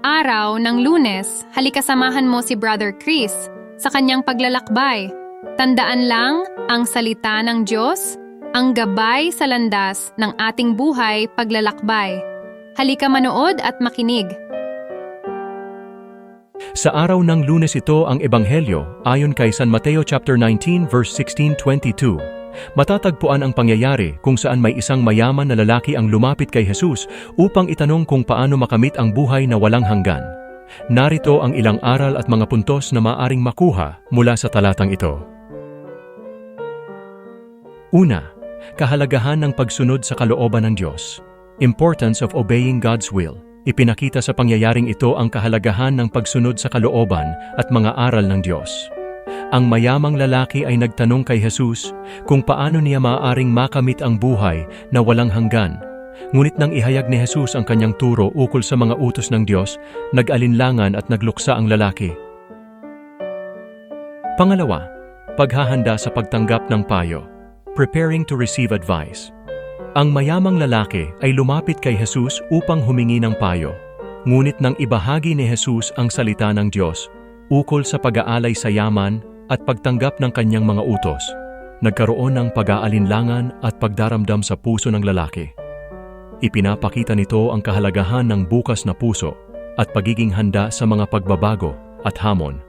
Araw ng lunes, halika samahan mo si Brother Chris sa kanyang paglalakbay. Tandaan lang ang salita ng Diyos, ang gabay sa landas ng ating buhay paglalakbay. Halika manood at makinig. Sa araw ng lunes ito ang Ebanghelyo ayon kay San Mateo chapter 19 verse 16-22. Matatagpuan ang pangyayari kung saan may isang mayaman na lalaki ang lumapit kay Jesus upang itanong kung paano makamit ang buhay na walang hanggan. Narito ang ilang aral at mga puntos na maaring makuha mula sa talatang ito. Una, kahalagahan ng pagsunod sa kalooban ng Diyos. Importance of obeying God's will. Ipinakita sa pangyayaring ito ang kahalagahan ng pagsunod sa kalooban at mga aral ng Diyos. Ang mayamang lalaki ay nagtanong kay Jesus kung paano niya maaaring makamit ang buhay na walang hanggan. Ngunit nang ihayag ni Jesus ang kanyang turo ukol sa mga utos ng Diyos, nag-alinlangan at nagluksa ang lalaki. Pangalawa, paghahanda sa pagtanggap ng payo. Preparing to receive advice. Ang mayamang lalaki ay lumapit kay Jesus upang humingi ng payo. Ngunit nang ibahagi ni Jesus ang salita ng Diyos ukol sa pag-aalay sa yaman at pagtanggap ng kanyang mga utos, nagkaroon ng pag-aalinlangan at pagdaramdam sa puso ng lalaki. Ipinapakita nito ang kahalagahan ng bukas na puso at pagiging handa sa mga pagbabago at hamon.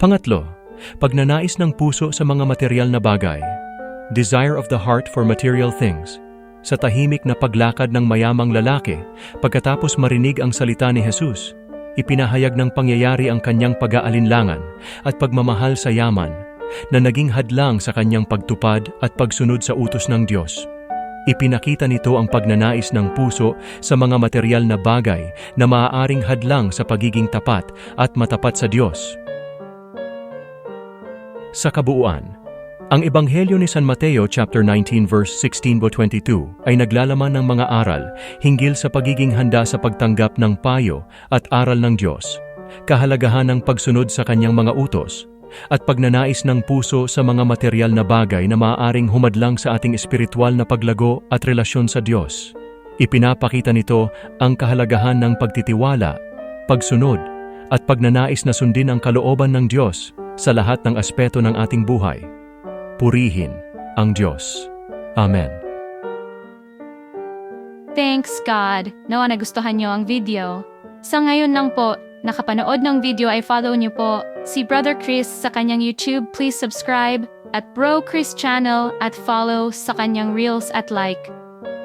Pangatlo, pagnanais ng puso sa mga material na bagay. Desire of the heart for material things. Sa tahimik na paglakad ng mayamang lalaki, pagkatapos marinig ang salita ni Jesus, ipinahayag ng pangyayari ang kanyang pag-aalinlangan at pagmamahal sa yaman na naging hadlang sa kanyang pagtupad at pagsunod sa utos ng Diyos. Ipinakita nito ang pagnanais ng puso sa mga material na bagay na maaaring hadlang sa pagiging tapat at matapat sa Diyos. Sa kabuuan, ang Ebanghelyo ni San Mateo chapter 19 verse 16-22 ay naglalaman ng mga aral hinggil sa pagiging handa sa pagtanggap ng payo at aral ng Diyos, kahalagahan ng pagsunod sa kanyang mga utos, at pagnanais ng puso sa mga material na bagay na maaaring humadlang sa ating espiritual na paglago at relasyon sa Diyos. Ipinapakita nito ang kahalagahan ng pagtitiwala, pagsunod, at pagnanais na sundin ang kalooban ng Diyos sa lahat ng aspeto ng ating buhay. Purihin ang Diyos. Amen. Thanks God! Nawa nagustuhan nyo ang video. Sa ngayon lang po, nakapanood ng video ay follow nyo po si Brother Chris sa kanyang YouTube. Please subscribe at Bro Chris channel at follow sa kanyang Reels at like,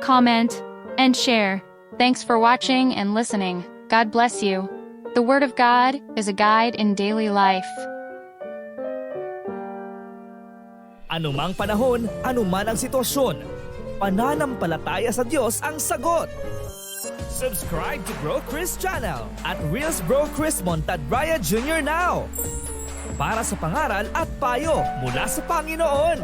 comment, and share. Thanks for watching and listening. God bless you. The Word of God is a guide in daily life. Anumang panahon, anuman ang sitwasyon, pananampalataya sa Diyos ang sagot. Subscribe to Bro Chris channel at Reels Bro Chris Montad Raya Jr. now. Para sa pangaral at payo mula sa Panginoon.